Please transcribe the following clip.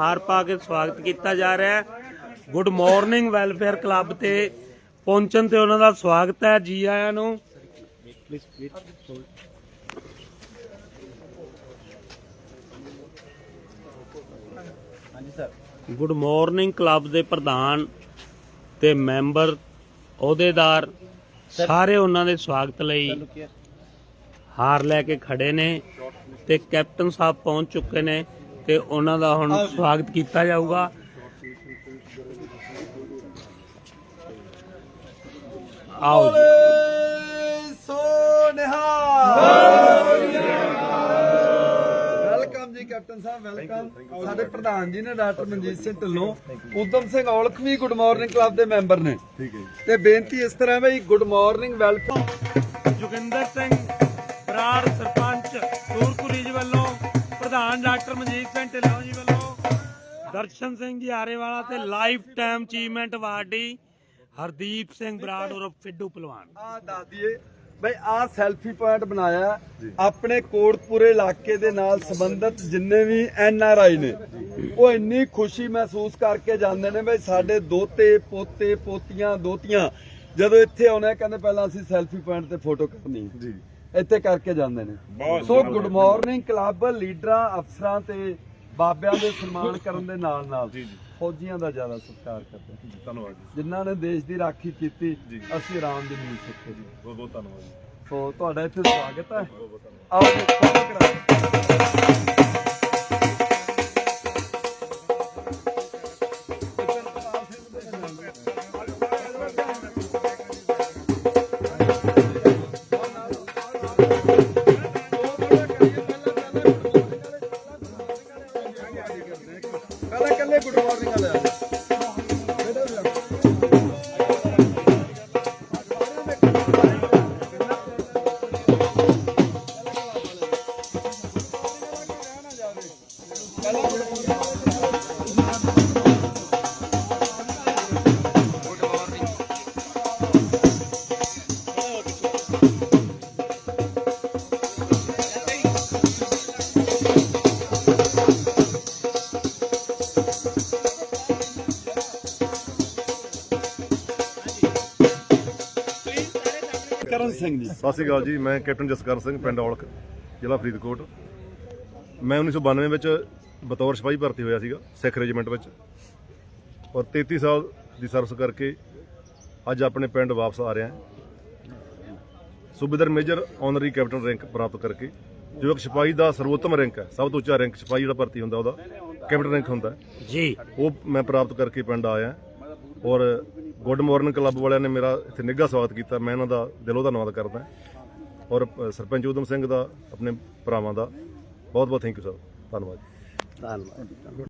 ਹਾਰ ਪਾ ਕੇ ਸਵਾਗਤ ਕੀਤਾ ਜਾ ਰਿਹਾ ਹੈ। ਗੁੱਡ ਮਾਰਨਿੰਗ ਵੈਲਫੇਅਰ ਕਲੱਬ ਤੇ ਪਹੁੰਚਣ ਤੇ ਉਹਨਾਂ ਦਾ ਸਵਾਗਤ ਹੈ ਜੀ ਆਇਆਂ ਨੂੰ। ਗੁੱਡ ਮਾਰਨਿੰਗ ਕਲੱਬ ਦੇ ਪ੍ਰਧਾਨ ਤੇ ਮੈਂਬਰ, ਅਹੁਦੇਦਾਰ, ਸਾਰੇ ਉਹਨਾਂ ਦੇ ਸਵਾਗਤ ਲਈ ਹਾਰ ਲੈ ਕੇ ਖੜੇ ਨੇ ਤੇ ਕੈਪਟਨ ਸਾਹਿਬ ਪਹੁੰਚ ਚੁੱਕੇ ਨੇ। ਤੇ ਉਹਨਾਂ ਦਾ ਹੁਣ ਸਵਾਗਤ ਕੀਤਾ ਜਾਊਗਾ। ਆਓ। ਵੈਲਕਮ ਜੀ ਕੈਪਟਨ ਸਾਹਿਬ ਵੈਲਕਮ। ਸਾਡੇ ਪ੍ਰਧਾਨ ਜੀ ਨੇ ਡਾਕਟਰ ਮਨਜੀਤ ਸਿੰਘ ਢਿੱਲੋਂ ਉਦਮ ਸਿੰਘ ਔਲਖ ਵੀ ਗੁੱਡ ਮਾਰਨਿੰਗ ਕਲੱਬ ਦੇ ਮੈਂਬਰ ਨੇ। ਠੀਕ ਹੈ ਤੇ ਬੇਨਤੀ ਇਸ ਤਰ੍ਹਾਂ ਹੈ ਬਈ good morning welcome. Joginder Singh Brar doctor Manjit Singh Dhillon ji ਵੱਲੋਂ ਦਰਸ਼ਨ ਸਿੰਘ ਜੀ ਆਰੇਵਾਲਾ ਤੇ life time achievement awardee Hardeep Singh Brar ਉਰਫ ਫਿੱਡੂ ਪਹਿਲਵਾਨ ਆ ਦੱਸ ਦਈਏ ਬਈ ਆ ਸੈਲਫੀ ਪੁਆਇੰਟ ਬਣਾਇਆ। ਆਪਣੇ ਕੋਟਪੂਰੇ ਇਲਾਕੇ ਦੇ ਨਾਲ ਸੰਬੰਧਿਤ ਜਿੰਨੇ ਵੀ ਐਨ ਆਰ ਆਈ ਨੇ ਉਹ ਇੰਨੀ ਖੁਸ਼ੀ ਮਹਿਸੂਸ ਕਰਕੇ ਜਾਂਦੇ ਨੇ ਬਈ ਸਾਡੇ ਦੋਤੇ ਪੋਤੇ ਪੋਤੀਆਂ ਦੋਤੀਆਂ ਜਦੋਂ ਇੱਥੇ ਆਉਣੇ ਕਹਿੰਦੇ ਪਹਿਲਾਂ ਅਸੀਂ ਸੈਲਫੀ ਪੁਆਇੰਟ ਤੇ ਫੋਟੋ ਕਰਨੀ ਹੈ। ਇੱਥੇ ਕਰਕੇ ਜਾਂਦੇ ਨੇ। ਸੋ ਗੁੱਡ ਮਾਰਨਿੰਗ ਕਲੱਬ ਲੀਡਰਾਂ ਅਫਸਰਾਂ ਤੇ ਬਾਬਿਆਂ ਦੇ ਸਨਮਾਨ ਕਰਨ ਦੇ ਨਾਲ ਨਾਲ ਫੌਜੀਆਂ ਦਾ ਜ਼ਿਆਦਾ ਸਤਿਕਾਰ ਕਰਦੇ ਹਾਂ। ਧੰਨਵਾਦ ਜੀ। ਜਿਨ੍ਹਾਂ ਨੇ ਦੇਸ਼ ਦੀ ਰਾਖੀ ਕੀਤੀ ਅਸੀਂ ਆਰਾਮ ਦੀ ਨੀਂਦ ਸੁੱਤੇ ਜੀ। ਬਹੁਤ ਬਹੁਤ ਧੰਨਵਾਦ ਜੀ। ਸੋ ਤੁਹਾਡਾ ਇੱਥੇ ਸਵਾਗਤ ਹੈ। ਆਓ ਕਰਾਓ। ਕਰਨ ਸਿੰਘ ਜੀ। ਸਤਿ ਸ਼੍ਰੀ ਅਕਾਲ ਜੀ, ਮੈਂ ਕੈਪਟਨ ਜਸਕਰ ਸਿੰਘ, ਪਿੰਡ ਔਲਖ, ਜ਼ਿਲ੍ਹਾ ਫਰੀਦਕੋਟ। ਮੈਂ 1992 ਵਿੱਚ ਬਤੌਰ ਸਿਪਾਹੀ ਭਰਤੀ ਹੋਇਆ ਸੀਗਾ ਸਿੱਖ ਰੈਜੀਮੈਂਟ ਵਿੱਚ। ਔਰ 33 ਸਾਲ ਦੀ ਸਰਵਿਸ ਕਰਕੇ ਅੱਜ ਆਪਣੇ ਪਿੰਡ ਵਾਪਸ ਆ ਰਿਹਾ ਸੂਬੇਦਾਰ ਮੇਜਰ ਆਨਰਰੀ ਕੈਪਟਨ ਰੈਂਕ ਪ੍ਰਾਪਤ ਕਰਕੇ ਜੋ ਇੱਕ ਸਿਪਾਹੀ ਦਾ ਸਰਵੋਤਮ ਰੈਂਕ ਹੈ ਸਭ ਤੋਂ ਉੱਚਾ ਰੈਂਕ ਸਿਪਾਹੀ ਜਿਹੜਾ ਭਰਤੀ ਹੁੰਦਾ ਉਹਦਾ ਕੈਪਟਨ ਰੈਂਕ ਹੁੰਦਾ। ਜੀ। ਉਹ ਮੈਂ ਪ੍ਰਾਪਤ ਕਰਕੇ ਪਿੰਡ ਆਇਆ ਔਰ ਗੁੱਡ ਮਾਰਨਿੰਗ ਕਲੱਬ ਵਾਲਿਆਂ ਨੇ ਮੇਰਾ ਇੱਥੇ ਨਿੱਘਾ ਸਵਾਗਤ ਕੀਤਾ। ਮੈਂ ਇਹਨਾਂ ਦਾ ਦਿਲੋਂ ਧੰਨਵਾਦ ਕਰਦਾ ਔਰ ਸਰਪੰਚ ਉਦਮ ਸਿੰਘ ਦਾ ਆਪਣੇ ਭਰਾਵਾਂ ਦਾ ਬਹੁਤ ਬਹੁਤ ਥੈਂਕ ਯੂ ਸਰ ਧੰਨਵਾਦ ਧੰਨਵਾਦ